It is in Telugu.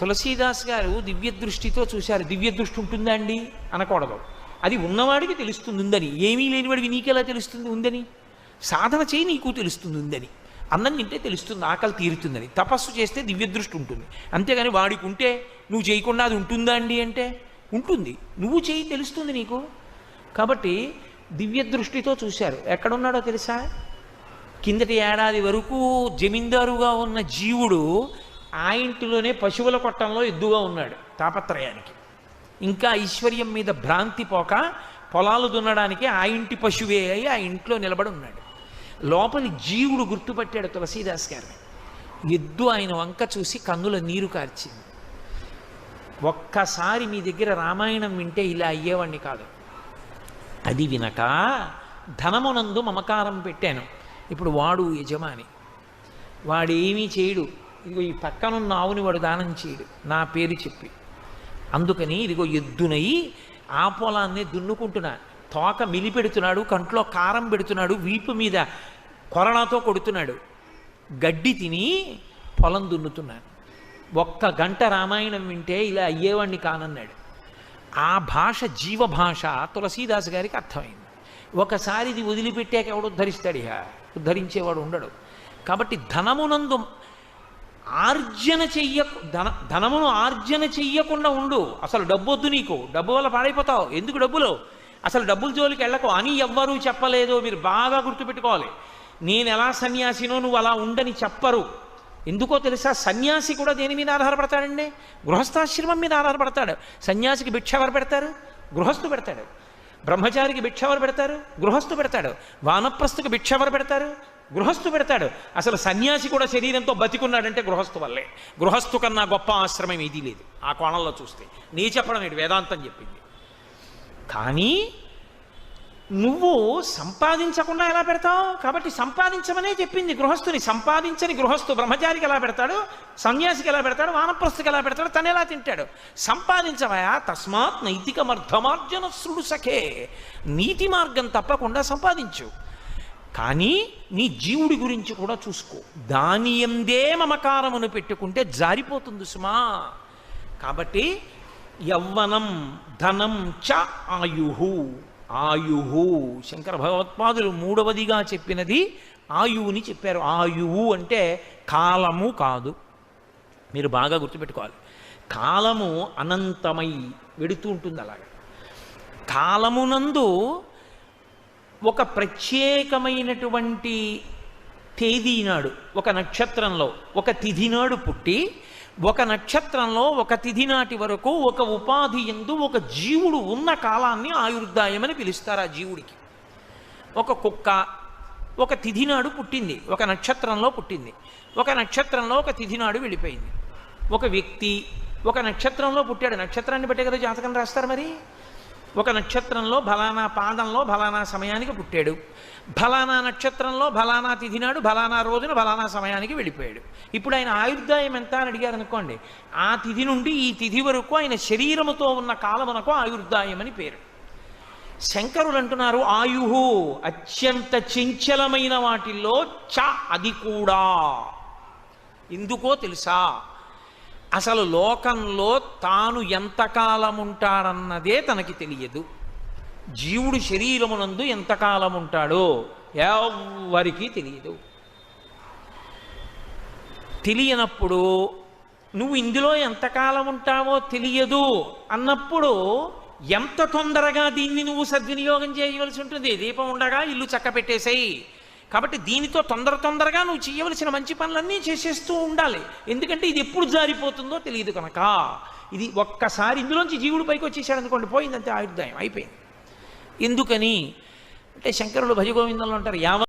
తులసీదాస్ గారు దివ్య దృష్టితో చూశారు. దివ్య దృష్టి ఉంటుందా అండి? అనకూడదు. అది ఉన్నవాడికి తెలుస్తుంది ఉందని. ఏమీ లేనివాడికి నీకెలా తెలుస్తుంది ఉందని? సాధన చేయి నీకు తెలుస్తుంది ఉందని. అన్నం తింటే తెలుస్తుంది ఆకలి తీరుతుందని. తపస్సు చేస్తే దివ్య దృష్టి ఉంటుంది. అంతేగాని వాడికి ఉంటే నువ్వు చేయకుండా అది ఉంటుందా అండి అంటే? ఉంటుంది. నువ్వు చేయి తెలుస్తుంది నీకు. కాబట్టి దివ్య దృష్టితో చూశారు. ఎక్కడున్నాడో తెలుసా? కిందటి ఏడాది వరకు జమీందారుగా ఉన్న జీవుడు ఆ ఇంటిలోనే పశువుల కొట్టంలో ఎద్దుగా ఉన్నాడు తాపత్రయానికి. ఇంకా ఐశ్వర్యం మీద భ్రాంతి పోక పొలాలు దున్నడానికి ఆ ఇంటి పశువే అయి ఆ ఇంట్లో నిలబడి ఉన్నాడు. లోపలి జీవుడు గుర్తుపట్టాడు తులసీదాస్ గారిని. ఎద్దు ఆయన వంక చూసి కన్నుల నీరు కార్చింది. ఒక్కసారి మీ దగ్గర రామాయణం వింటే ఇలా అయ్యేవాడిని కాదు. అది వినక ధనమునందు మమకారం పెట్టాను. ఇప్పుడు వాడు యజమాని. వాడేమీ చేయడు. ఇదిగో ఈ పక్కనున్న ఆవుని వాడు దానం చేయడు. నా పేరు చెప్పి. అందుకని ఇదిగో ఎద్దునై ఆ పొలాన్ని దున్నుకుంటున్నా. తోక మిలిపెడుతున్నాడు కంట్లో కారం పెడుతున్నాడు వీపు మీద కొరణతో కొడుతున్నాడు. గడ్డి తిని పొలం దున్నుతున్నాను ఒక్క గంట రామాయణం వింటే ఇలా అయ్యేవాడిని కానన్నాడు. ఆ భాష జీవ భాష తులసీదాస్ గారికి అర్థమైంది. ఒకసారి ఇది వదిలిపెట్టాక ఎవడు ఉద్ధరిస్తాడు ఇక ఉద్ధరించేవాడు ఉండడు. కాబట్టి ధనమునందు ఆర్జన చెయ్య ధన ధనమును ఆర్జన చెయ్యకుండా ఉండు. అసలు డబ్బు వద్దు నీకు. డబ్బు వల్ల పాడైపోతావు. ఎందుకు డబ్బులు? అసలు డబ్బుల జోలికి వెళ్ళకు. అని ఎవ్వరూ చెప్పలేదు. మీరు బాగా గుర్తుపెట్టుకోవాలి. నేను ఎలా సన్యాసినో నువ్వు అలా ఉండని చెప్పరు. ఎందుకో తెలుసా? సన్యాసి కూడా దేని మీద ఆధారపడతాడండి? గృహస్థాశ్రమం మీద ఆధారపడతాడు. సన్యాసికి భిక్ష ఎవరు పెడతారు? గృహస్థు పెడతాడు. బ్రహ్మచారికి భిక్ష ఎవరు పెడతారు? గృహస్థు పెడతాడు. వానప్రస్థుకి భిక్ష ఎవరు పెడతారు? గృహస్థు పెడతాడు. అసలు సన్యాసి కూడా శరీరంతో బతికున్నాడంటే గృహస్థు వల్లే. గృహస్థు కన్నా గొప్ప ఆశ్రమం ఏదీ లేదు. ఆ కోణంలో చూస్తే. నీ చెప్పడం ఇటు వేదాంతం చెప్పింది. కానీ నువ్వు సంపాదించకుండా ఎలా పెడతావు? కాబట్టి సంపాదించమనే చెప్పింది గృహస్థుని. సంపాదించని గృహస్థు బ్రహ్మచారికి ఎలా పెడతాడు? సన్యాసికి ఎలా పెడతాడు? వానప్రస్థుకి ఎలా పెడతాడు? తను ఎలా తింటాడు? సంపాదించవయా? తస్మాత్ నైతికమర్థమార్జన సృడు సఖే. నీతి మార్గం తప్పకుండా సంపాదించు. కానీ నీ జీవుడి గురించి కూడా చూసుకో. దాని ఎందే మమకారమును పెట్టుకుంటే జారిపోతుంది సుమా. కాబట్టి యవ్వనం ధనం చ ఆయుహు ఆయుహు శంకర భగవత్పాదులు మూడవదిగా చెప్పినది ఆయువుని చెప్పారు. ఆయువు అంటే కాలము కాదు. మీరు బాగా గుర్తుపెట్టుకోవాలి. కాలము అనంతమై వెడుతూ ఉంటుంది అలాగే కాలమునందు ఒక ప్రత్యేకమైనటువంటి తేదీ నాడు ఒక నక్షత్రంలో ఒక తిథి నాడు పుట్టి ఒక నక్షత్రంలో ఒక తిథి నాటి వరకు ఒక ఉపాధి ఎందు ఒక జీవుడు ఉన్న కాలాన్ని ఆయుర్దాయమని పిలుస్తారు ఆ జీవుడికి. ఒక కుక్క ఒక తిథి నాడు పుట్టింది ఒక నక్షత్రంలో పుట్టింది ఒక నక్షత్రంలో ఒక తిథి నాడు వెళ్ళిపోయింది. ఒక వ్యక్తి ఒక నక్షత్రంలో పుట్టాడు నక్షత్రాన్ని బట్టే కదా జాతకం రాస్తారు మరి? ఒక నక్షత్రంలో బలానా పాదంలో బలానా సమయానికి పుట్టాడు. బలానా నక్షత్రంలో బలానా తిథి నాడు బలానా రోజున బలానా సమయానికి వెళ్ళిపోయాడు. ఇప్పుడు ఆయన ఆయుర్దాయం ఎంత అని అడిగారు అనుకోండి. ఆ తిథి నుండి ఈ తిథి వరకు ఆయన శరీరముతో ఉన్న కాలమునకు ఆయుర్దాయం అని పేరు. శంకరులు అంటున్నారు ఆయుహు అత్యంత చంచలమైన వాటిల్లో చ అది కూడా. ఎందుకో తెలుసా? అసలు లోకంలో తాను ఎంతకాలం ఉంటాడన్నదే తనకి తెలియదు. జీవుడు శరీరమునందు ఎంతకాలం ఉంటాడో ఎవ్వరికీ తెలియదు. తెలియనప్పుడు నువ్వు ఇందులో ఎంతకాలం ఉంటావో తెలియదు అన్నప్పుడు ఎంత తొందరగా దీన్ని నువ్వు సద్వినియోగం చేయవలసి ఉంటుంది? దీపం ఉండగా ఇల్లు చక్క పెట్టేసేయి కాబట్టి దీనితో తొందర తొందరగా నువ్వు చేయవలసిన మంచి పనులన్నీ చేసేస్తూ ఉండాలి. ఎందుకంటే ఇది ఎప్పుడు జారిపోతుందో తెలియదు కనుక. ఇది ఒక్కసారి ఇందులోంచి జీవుడు పైకి వచ్చేసాడు అనుకోండి పోయిందంటే ఆయుర్దాయం అయిపోయింది. ఎందుకని? అంటే శంకరుడు భజగోవిందంలో అంటారు యావ